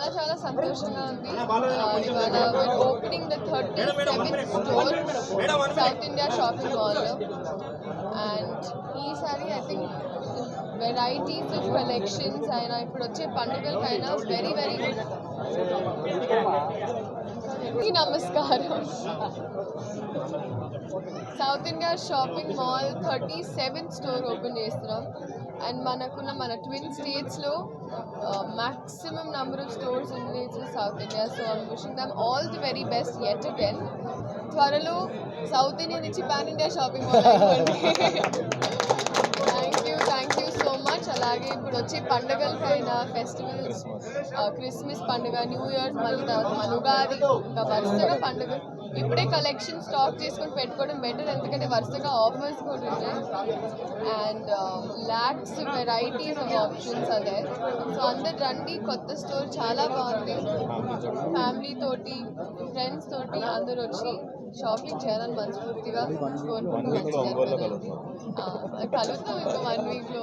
చాలా చాలా సంతోషంగా ఉంది. Opening the thirty store South India shopping mall and ఈసారి I think varieties of collections అయినా ఇప్పుడు వచ్చే పండుగలకైనా వెరీ వెరీ అందరికీ నమస్కారం. South India shopping mall thirty seven store open చేస్తున్నాం. అండ్ మనకున్న మన ట్విన్ స్టేట్స్లో మ్యాక్సిమం నెంబర్ ఆఫ్ స్టోర్స్ ఉంది South India. So I'm wishing them all the very best at again త్వరలో సౌత్ ఇండియా నుంచి పాన్ ఇండియా షాపింగ్ మాల్ అలాగే ఇప్పుడు వచ్చే పండుగలకైనా ఫెస్టివల్స్ క్రిస్మస్ పండుగ న్యూ ఇయర్స్ మళ్ళీ తర్వాత మన ఉగాది ఇంకా వరుసగా పండుగ. ఇప్పుడే కలెక్షన్ స్టాక్ చేసుకొని పెట్టుకోవడం బెటర్ ఎందుకంటే వరుసగా ఆఫర్స్ కూడా ఉన్నాయి and lakhs varieties of options అదే సో అందరు రండి కొత్త స్టోర్ చాలా బాగుంది. ఫ్యామిలీ తోటి ఫ్రెండ్స్ తోటి అందరూ వచ్చి షాపింగ్ చేయాలని మనస్ఫూర్తిగా కోరుకుంటున్నాను కలుద్దాం. ఇంకా వన్ వీక్లో